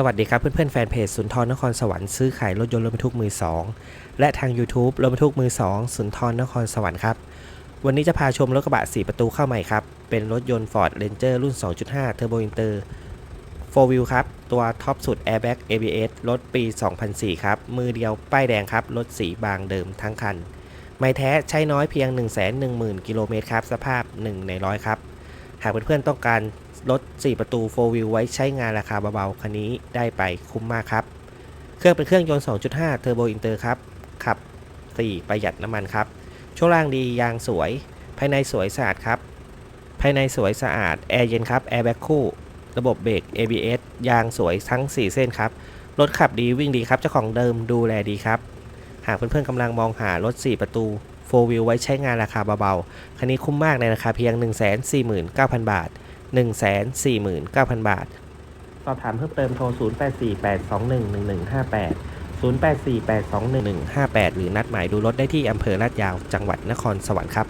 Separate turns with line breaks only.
สวัสดีครับเพื่อนๆแฟนเพจสุนทรนครสวรรค์ซื้อขายรถยนต์รถบรรทุกมือ 2 และทาง YouTube รถบรรทุกมือ 2 สุนทรนครสวรรค์ครับ วันนี้จะพาชมรถกระบะ 4 ประตูเข้าใหม่ครับ เป็นรถยนต์ Ford Ranger รุ่น 2.5 Turbo Inter 4 Wheel ครับ ตัวท็อปสุด Airbag ABS รถปี 2004 ครับ มือเดียวป้ายแดงครับ รถสีบางเดิมทั้งคัน ไม่แท้ใช้น้อยเพียง 110,000 กิโลเมตรครับ สภาพ 1 ในร้อยครับ หากเพื่อนๆต้องการ รถ 4 ประตู 4 wheel ไว้ใช้งานราคาเบาๆ คันนี้ได้ไปคุ้มมากครับ เครื่องเป็นเครื่องยนต์ 2.5 Turbo Inter ครับ ขับ 4 ประหยัดน้ำมันครับ ช่วงล่างดี ยางสวย ภายในสวยสะอาดครับ ภายในสวยสะอาด แอร์เย็นครับ แอร์แบ็คคู่ ระบบเบรก ABS ยางสวยทั้ง 4 เส้นครับ รถขับดีวิ่งดีครับ เจ้าของเดิมดูแลดีครับ หากเพื่อนๆกำลังมองหารถ 4 ประตู4 wheel ไว้ใช้งานราคาเบาๆ คันนี้คุ้มมากในราคาเพียง 149,000 บาท 149,000 บาท สอบถามเพิ่มเติมโทร 0848211158 0848211158 หรือนัดหมายดูรถได้ที่อำเภอลาดยาวจังหวัดนครสวรรค์ครับ